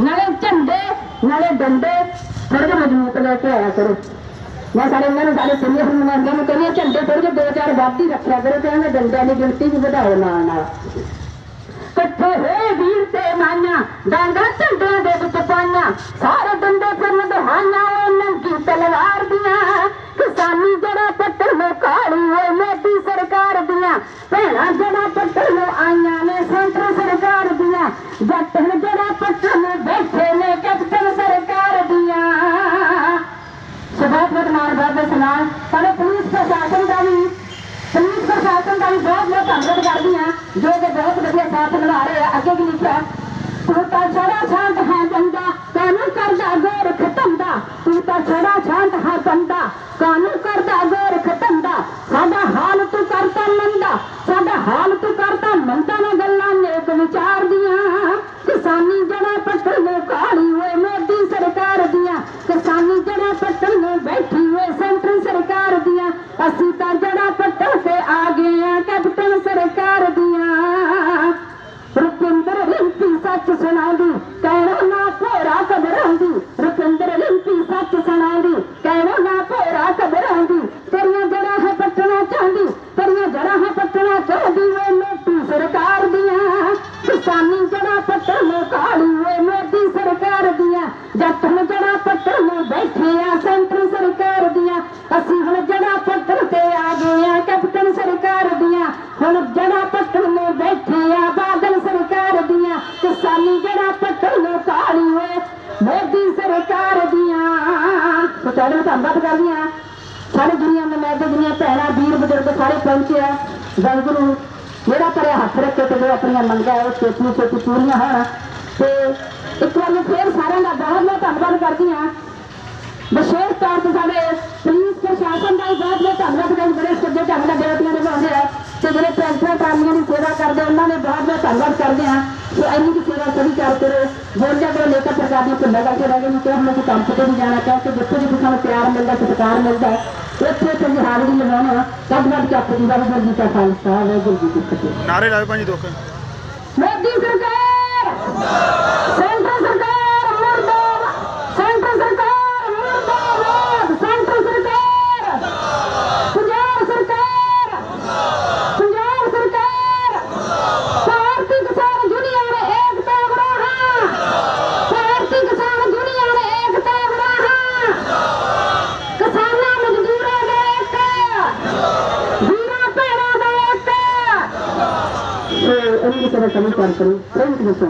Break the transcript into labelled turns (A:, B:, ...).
A: ਡੰਡੇ ਥੋੜੇ ਜਿਹਾ ਮਜ਼ਬੂਤ ਲੈ ਕੇ ਆਇਆ ਕਰੋ। ਮੈਂ ਸਾਰੇ ਇਹਨਾਂ ਨੂੰ ਸਾਰੇ ਸੀਨੀਅਰ ਨੁਮਾਇੰਦਿਆਂ ਨੂੰ ਕਹਿੰਦੀ ਝੰਡੇ ਥੋੜੇ ਜਿਹੇ ਦੋ ਚਾਰ ਵੱਧ ਹੀ ਰੱਖਿਆ ਕਰੋ ਤੇ ਇਹਨਾਂ ਡੰਡਿਆਂ ਦੀ ਗਿਣਤੀ ਵੀ ਵਧਾਓ ਨਾਲ ਨਾਲ। ਇਕੱਠੇ ਹੋਏ ਵੀਰ ਤੇ ਮਾਈਆਂ, ਡਾਂਗਾ ਝੰਡਿਆਂ ਦੇ ਵਿੱਚ ਪਾਈਆਂ। ਸਾਰੇ ਡੰਡੇ ਫਿਰਨ ਦਹਾਈਆਂ ਉਹ ਨੰਗੀ ਤਲਵਾਰ ਦੀਆਂ। ਕਿਸਾਨੀ ਜੜਾ ਪੱਟਣ ਨੂੰ ਕਾਲੀ ਹੋਏ ਮੋਦੀ ਸਰਕਾਰ ਦੀਆਂ। ਭੈਣਾਂ ਜੜਾ ਪੱਟਣ ਨੂੰ ਆਈਆਂ ਨੇ ਸੈਂਟਰ ਸਰਕਾਰ ਦੀਆਂ। ਜੱਟ ਮਾਨਦਾਰ ਦੇ ਪੁਲਿਸ ਪ੍ਰਸ਼ਾਸਨ ਦਾ ਵੀ, ਪੁਲਿਸ ਪ੍ਰਸ਼ਾਸਨ ਦਾ ਵੀ ਬਹੁਤ ਬਹੁਤ ਧੰਨਵਾਦ ਕਰਦੀ ਹਾਂ, ਜੋ ਕਿ ਬਹੁਤ ਵਧੀਆ ਸਾਥ ਨਿਭਾ ਰਹੇ ਆ, ਅੱਗੇ ਵੀ ਲਿਖਿਆ ਤੂੰ ਤਾਂ ਛੜਾ ਛਾਂਟ ਹਾਂ ਬੰਦਾ ਕਾਨੂੰਨ ਕਰਦਾ ਗੌਰ ਖਤਮ ਦਾ ਤੂੰ ਤਾਂ ਛੜਾ ਛਾਂਟ ਹੈ ਬੰਦਾ ਕਾਨੂੰਨ ਕਰਦਾ ਗੌਰ ਖਤਮ ਸਾਡਾ ਹਾਲ ਤੂੰ ਕਰਤਾ ਮੰਦਾ ਸਾਡਾ ਹਾਲ ਤੂੰ ਕਰਤਾ ਮੰਦਾ ਨਾ ਗੱਲਾਂ ਨੇਕ ਵਿਚਾਰ ਦੀਆਂ। ਕਿਸਾਨੀ ਆ ਸਰਕਾਰ ਦੀਆਂ। ਹੁਣ ਜੜਾਂ ਪੱਟਣ ਨੂੰ ਬੈਠੇ ਆ ਬਾਦਲ ਸਰਕਾਰ ਦੀਆਂ। ਕਿਸਾਨੀ ਜੜਾਂ ਪੱਟਣ ਨੂੰ ਕਾਲੀ ਵੇ ਮੋਦੀ ਸਰਕਾਰ ਦੀਆਂ। ਸੋ ਤੁਹਾਡਾ ਧੰਨਵਾਦ ਕਰਦੀ ਸਾਰੇ ਦੁਨੀਆ ਦੇ ਮੈਂ ਤੇ ਦੁਨੀਆ ਭੈਣਾਂ, ਵੀਰ ਬਜ਼ੁਰਗ ਸਾਰੇ ਪਹੁੰਚੇ ਆ। ਵਾਹਿਗੁਰੂ ਜਿਹੜਾ ਪਰੇ ਹੱਥ ਰੱਖੇ ਤੇ ਆਪਣੀਆਂ ਮੰਗਾਂ ਉਹ ਛੇਤੀ ਛੇਤੀ ਪੂਰੀਆਂ ਹੋਣ। ਤੇ ਇੱਕ ਵਾਰ ਫੇਰ ਸਾਰਿਆਂ ਦਾ ਬਹੁਤ ਬਹੁਤ ਧੰਨਵਾਦ ਕਰਦੀ ਹਾਂ ਵਿਸ਼ੇਸ਼ ਤੌਰ ਤੇ ਸਾਡੇ ਪੁਲਿਸ ਪ੍ਰਸ਼ਾਸਨ ਦਾ ਵੀ ਬਹੁਤ ਤੇ ਜਿਹੜੇ ਦੀ ਸੇਵਾ ਕਰਦੇ ਉਹਨਾਂ ਨੇ ਬਹੁਤ ਬਹੁਤ ਧੰਨਵਾਦ ਕਰਦੇ ਆ। ਕਿ ਇੰਨੀ ਦੀ ਸੇਵਾ ਸਭੀ ਕਰ ਕਰੋ ਹੋਰ ਕੋਲ ਨੇਤਾ ਪ੍ਰਕਾਰ ਦੀਆਂ ਭੁੱਲਾਂ ਕਰਕੇ ਰਹਿ ਗਏ ਨੇ ਕਿ ਹਮ ਕੰਮ ਤੇ ਵੀ ਜਾਣਾ ਕਿਉਂਕਿ ਜਿੱਥੇ ਵੀ ਸਾਨੂੰ ਪਿਆਰ ਮਿਲਦਾ ਸਤਿਕਾਰ ਮਿਲਦਾ ਹੈ, ਉੱਥੇ ਉੱਥੇ ਜੀ ਹਾਜ਼ਰੀ ਲਗਾਉਣਾ ਕੱਢ ਕੱਢ ਕੇ ਆਪਣੀ ਵਾਹਿਗੁਰੂ ਜੀ ਕਾ ਖਾਲਸਾ ਵਾਹਿਗੁਰੂ ਜੀ ਕੀ ਫਤਿਹ।
B: ਨਾਰੇ ਲਾਓ ਭਾਜੀ ਦੁੱਖ
A: ਮੋਦੀ ਸਰਕਾਰ ਸੈਂਟਰ ਸਰਕਾਰ ਮੁਰਦਾਬਾਦ ਸੈਂਟਰ ਸਰਕਾਰ ਮੁਰਦਾਬਾਦ ਸੈਂਟਰ ਸਰਕਾਰ ਪੰਜਾਬ ਸਰਕਾਰ ਪੰਜਾਬ ਸਰਕਾਰ ਭਾਰਤੀ ਕਿਸਾਨ ਯੂਨੀਅਨ ਏਕਤਾ ਗਰਾਹਾਂ ਭਾਰਤੀ ਕਿਸਾਨ ਯੂਨੀਅਨ ਏਕਤਾ ਗਰਾਹਾਂ ਕਿਸਾਨਾਂ ਮਜ਼ਦੂਰਾਂ ਦੇ ਇੱਕ ਵੀਰਾਂ ਭੈਣਾਂ ਦਾ ਇੱਕ ਸੋ